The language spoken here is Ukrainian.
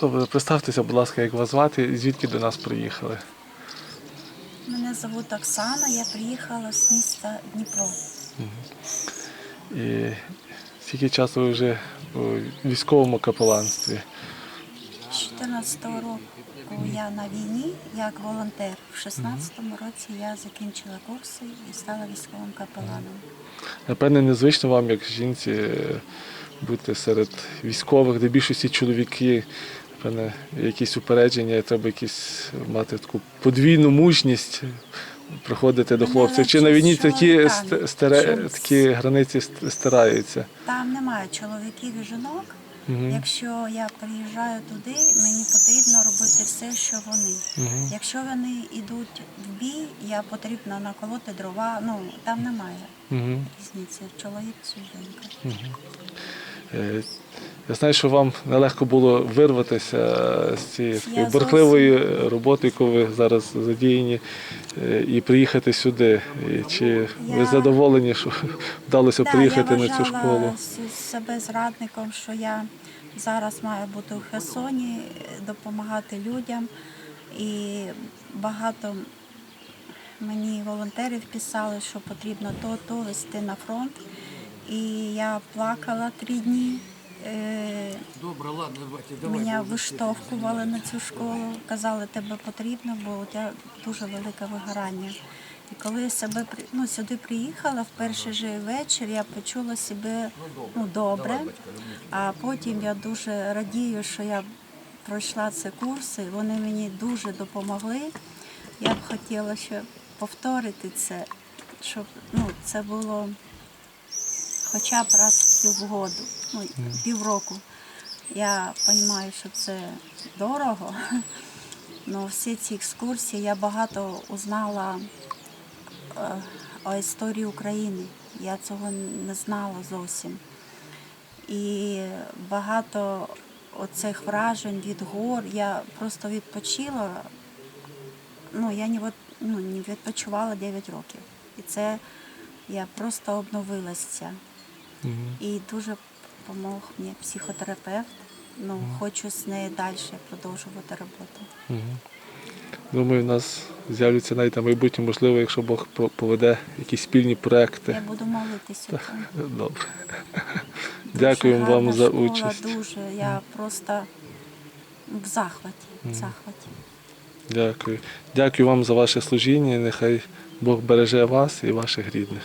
Добре, представтеся, будь ласка, як вас звати звідки до нас приїхали. Мене звуть Оксана, я приїхала з міста Дніпро. І скільки часу ви вже у військовому капеланстві? З 14-го року я на війні як волонтер. В 16-му році я закінчила курси і стала військовим капеланом. Напевне, незвично вам, як жінці, е, бути серед військових, де більшості чоловіки, напевне, якісь упередження, треба якісь мати таку подвійну мужність. Приходити до хлопців. Чи на війні такі, старе, такі границі стираються? Там немає чоловіків і жінок. Мгм. Якщо я приїжджаю туди, мені потрібно робити все, що вони. Мгм. Якщо вони йдуть в бій, я потрібно наколоти дрова. Ну там немає Мгм. різниці. Чоловік чи жінка. Е, Я знаю, що вам нелегко було вирватися е, з цієї такої зовсім- роботи, яку ви зараз задіяні, е, і приїхати сюди. Чи ви задоволені, що вдалося Да, приїхати я на цю школу? с- себе зрадником, що я зараз маю бути у Херсоні, е, допомагати людям. І багато мені волонтерів писали, що потрібно то, то вести на фронт. І я плакала три дні. Е, Добре, ладно, давайте, давай. Мене виштовхували на цю школу, казали, тебе потрібно, бо у тебе дуже велике вигорання. І коли я себе ну, сюди приїхала, в перший же вечір я почула себе ну, добре, а потім я дуже радію, що я пройшла ці курси, вони мені дуже допомогли. Я б хотіла ще повторити це, щоб ну, це було хоча б раз в півгоду, ну, півроку. Я розумію, що це дорого, але всі ці екскурсії я багато узнала е, о історії України. Я цього не знала зовсім. І багато оцих вражень від гор. Я просто відпочила. Ну, я не, ну, не відпочивала 9 років. І це я просто обновилася. І дуже допомог мені психотерапевт. Ну, хочу з нею далі продовжувати роботу. Мгм. Думаю, у нас з'являться навіть на майбутнє, можливо, якщо Бог поведе якісь спільні проекти. Я буду молитися. Добре. Дякуємо вам за школа, участь. Дуже. Я просто в захваті. В захваті. Дякую. Дякую вам за ваше служіння. Нехай Бог береже вас і ваших рідних.